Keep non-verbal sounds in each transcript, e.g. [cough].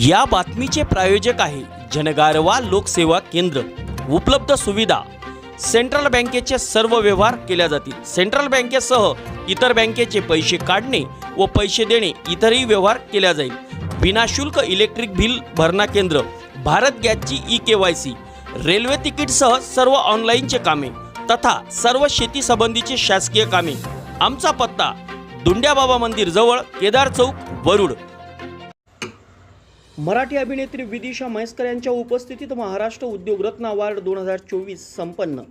या बातमीचे प्रायोजक आहे जनगारवा लोकसेवा केंद्र. उपलब्ध सुविधा. सेंट्रल बँकेचे सर्व व्यवहार केल्या जातील. सेंट्रल बँकेसह इतर बँकेचे पैसे काढणे व पैसे देणे इतरही व्यवहार केल्या जाईल. विनाशुल्क इलेक्ट्रिक बिल भरणा केंद्र. भारत गॅसची E K Y C. Railway तिकीटसह सर्व ऑनलाईनचे कामे तथा सर्व शेती संबंधीचे शासकीय कामे. आमचा पत्ता दुंड्याबाबा मंदिर जवळ केदार चौक वरुड. मराठी अभिनेत्री विदिशा म्हैसकर यांच्या उपस्थितीत महाराष्ट्र उद्योग रत्न अवॉर्ड दोन हजार चोवीस संपन्न.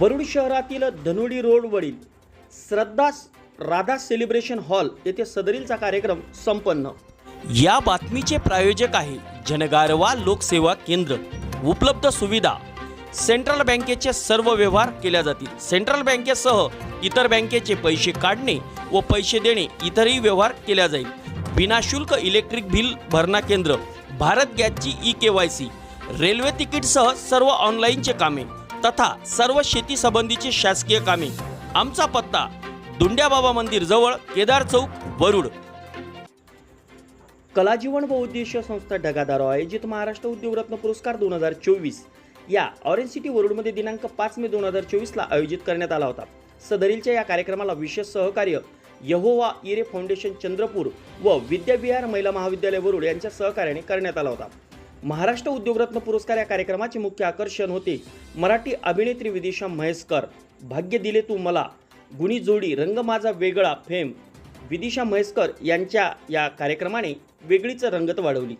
वरुड शहरातील धनुडी रोडवरील श्रद्धा राधा सेलिब्रेशन हॉल येथे सदरीलचा कार्यक्रम संपन्न. या बातमीचे प्रायोजक आहे जनगारवा लोकसेवा केंद्र. उपलब्ध सुविधा. सेंट्रल बँकेचे सर्व व्यवहार केल्या जातील. सेंट्रल बँकेसह इतर बँकेचे पैसे काढणे व पैसे देणे इतरही व्यवहार केल्या जाईल. विनाशुल्क इलेक्ट्रिक बिल भरणा केंद्र भारत गॅसची E K Y C railway तिकीटसह सर्व ऑनलाईनचे कामे तथा सर्व शेती संबंधीचे शासकीय कामे. आमचा पत्ता दुंड्याबाबा मंदिर जवळ केदार चौक वरुड. कलाजीवन व उद्देशीय संस्था ढगादारो आयोजित महाराष्ट्र उद्योगरत्न पुरस्कार दोन हजार चोवीस. या ऑरेंज सिटी वरुडमध्ये दिनांक पाच मे दोन हजार चोवीसला आयोजित करण्यात आला होता. सदरीलच्या या कार्यक्रमाला विशेष सहकार्य यहोवा इरे फाउंडेशन चंद्रपूर व विद्याविहार महिला महाविद्यालय वरुड यांच्या सहकार्याने करण्यात आला होता. महाराष्ट्र उद्योगरत्न पुरस्कार या कार्यक्रमाचे मुख्य आकर्षण होते मराठी अभिनेत्री विदिशा म्हैसकर. भाग्य दिले तू मला. गुणी जोडी रंग माझा वेगळा फेम. विदिशा म्हैसकर यांच्या या कार्यक्रमाने वेगळीच रंगत वाढवली.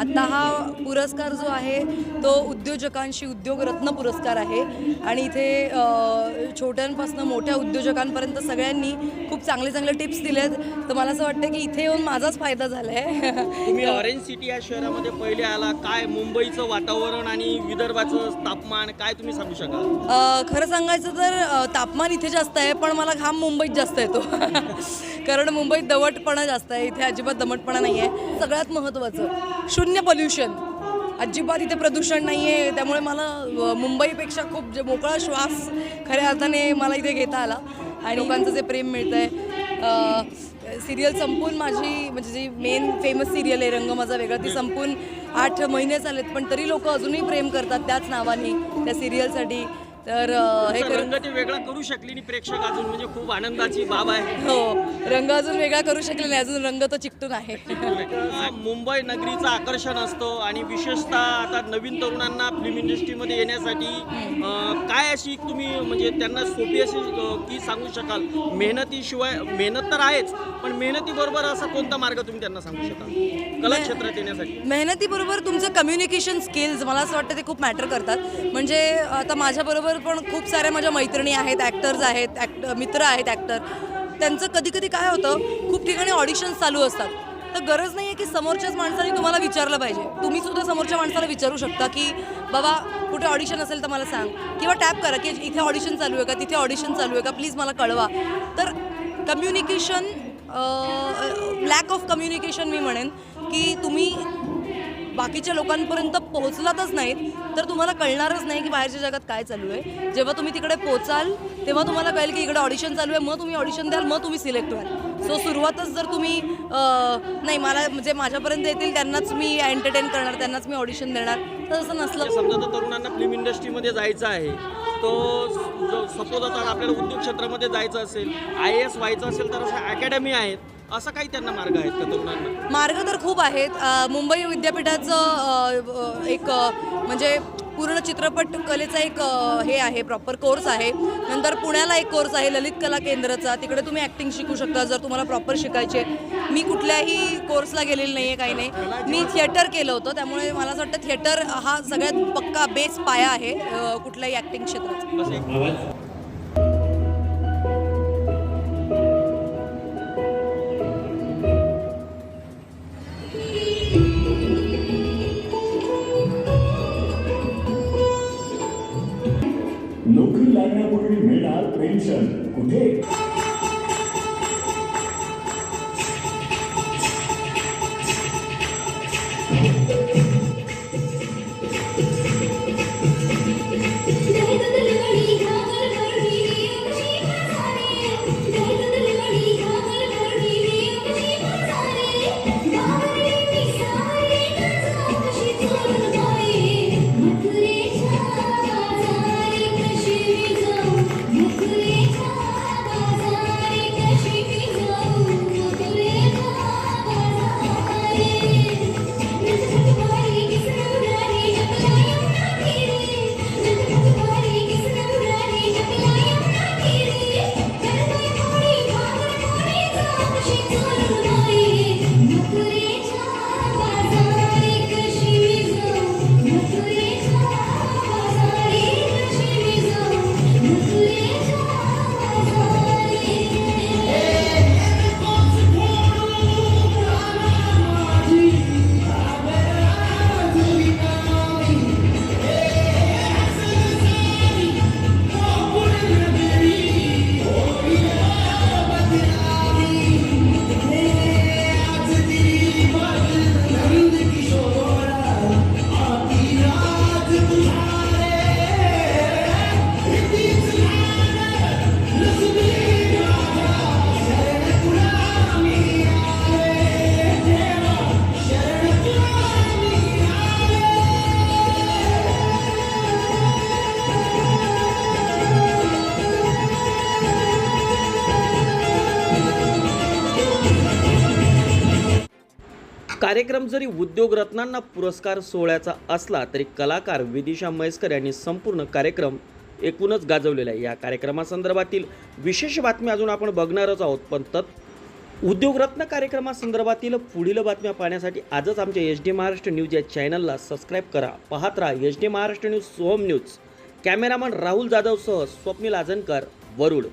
आता हा पुरस्कार जो आहे तो उद्योजकांशी उद्योगरत्न पुरस्कार आहे. आणि इथे छोट्यांपासून मोठ्या उद्योजकांपर्यंत सगळ्यांनी खूप चांगले चांगले टिप्स दिलेत. तर मला असं वाटतं की इथे येऊन माझाच फायदा झाला आहे तुम्ही ऑरेंज सिटी या शहरामध्ये पहिले आला. काय मुंबईचं वातावरण आणि विदर्भाचं तापमान काय तुम्ही सांगू शकाल? खरं सांगायचं तर तापमान इथे जास्त आहे पण मला घाम मुंबईत जास्त येतो. [laughs] कारण मुंबईत दमटपणा जास्त आहे. इथे अजिबात दमटपणा नाही आहे सगळ्यात महत्त्वाचं शून्य पोल्युशन अजिबात इथे प्रदूषण नाही आहे त्यामुळे मला मुंबईपेक्षा खूप जे मोकळा श्वास खऱ्या अर्थाने मला इथे घेता आला. आणि लोकांचं जे प्रेम मिळतं आहे सिरियल संपून माझी म्हणजे जी मेन फेमस सिरियल आहे रंग माझा वेगळा ती संपून आठ महिने झालेत पण तरी लोक अजूनही प्रेम करतात त्याच नावाने त्या सिरियलसाठी तर हे कर रंग ते वेगळा करू शकली नाही प्रेक्षक अजून म्हणजे खूप आनंदाची बाब आहे. हो रंग अजून वेगळा करू शकले नाही अजून रंग तो चिकटून आहे. मुंबई नगरीचं आकर्षण असतं आणि विशेषतः आता नवीन तरुणांना फिल्म इंडस्ट्रीमध्ये येण्यासाठी अ, काय अशी तुम्ही म्हणजे त्यांना सोपी अशी अ, की सांगू शकाल? मेहनतीशिवाय मेहनत तर आहेच पण मेहनतीबरोबर असा कोणता मार्ग तुम्ही त्यांना सांगू शकाल? कला क्षेत्रात येण्यासाठी. मेहनतीबरोबर तुमचं कम्युनिकेशन स्किल्स मला असं वाटतं ते खूप मॅटर करतात. म्हणजे आता माझ्याबरोबर पण खूप साऱ्या माझ्या मैत्रिणी आहेत ॲक्टर्स आहेत ॲक्ट मित्र आहेत ॲक्टर त्यांचं कधी कधी काय होतं खूप ठिकाणी ऑडिशन्स चालू असतात. तर गरज नाही आहे की समोरच्याच माणसाने तुम्हाला विचारलं पाहिजे. तुम्ही सुद्धा समोरच्या माणसाला विचारू शकता की बाबा कुठे ऑडिशन असेल तर मला सांग. किंवा टॅप करा की इथे ऑडिशन चालू आहे का? तिथे ऑडिशन चालू आहे का? प्लीज मला कळवा. तर कम्युनिकेशन लॅक ऑफ कम्युनिकेशन मी म्हणेन की तुम्ही बाकीच्या लोकांपर्यंत पोहोचलातच नाहीत तर तुम्हाला कळणारच नाही की बाहेरच्या जगात काय चालू आहे. जेव्हा तुम्ही तिकडे पोचाल तेव्हा तुम्हाला कळेल की इकडे ऑडिशन चालू आहे मग तुम्ही ऑडिशन द्याल मग तुम्ही सिलेक्ट व्हाल. सो सुरुवातच जर तुम्ही नाही मला म्हणजे माझ्यापर्यंत येतील त्यांनाच मी एंटरटेन करणार त्यांनाच मी ऑडिशन देणार. तर असं नसलं म्हणजे समजा तर तरुणांना फिल्म इंडस्ट्रीमध्ये जायचं आहे तो सपोज आता आपल्याला उद्योग क्षेत्रामध्ये जायचं असेल आय एस व्हायचं असेल तर अशा अकॅडमी आहेत असं काही त्यांना मार्ग आहेत का तरुणांना? मार्ग तर खूप आहेत. अ, मुंबई विद्यापीठाचं अ, एक अ, म्हणजे पूर्ण चित्रपट कलेचा एक अ, हे आहे प्रॉपर कोर्स आहे. नंतर पुण्याला एक कोर्स आहे ललित कला केंद्राचा. तिकडे तुम्ही ॲक्टिंग शिकू शकता जर तुम्हाला प्रॉपर शिकायचे मी कुठल्याही कोर्सला गेलेली नाही आहे काही नाही. मी थिएटर केलं होतं त्यामुळे मला असं वाटतं थिएटर हा सगळ्यात पक्का बेस पाया आहे अ, कुठल्याही ॲक्टिंग क्षेत्राचा एक नोकरी लागण्यापूर्वी मिळणार पेन्शन. कुठे? Keep कार्यक्रम जरी उद्योगरत्नांना पुरस्कार सोहळ्याचा असला तरी कलाकार विदिशा म्हैसकर यांनी संपूर्ण कार्यक्रम एकूणच गाजवलेला आहे. या कार्यक्रमासंदर्भातील विशेष बातमी अजून आपण बघणारच आहोत. पण तत् उद्योगरत्न कार्यक्रमासंदर्भातील पुढील बातम्या पाहण्यासाठी आजच आमच्या एच डी महाराष्ट्र न्यूज या चॅनलला सबस्क्राईब करा. पाहत राहा H D Maharashtra news Soham news. Cameraman Rahul जाधवसह Swapnil Ajankar Warud.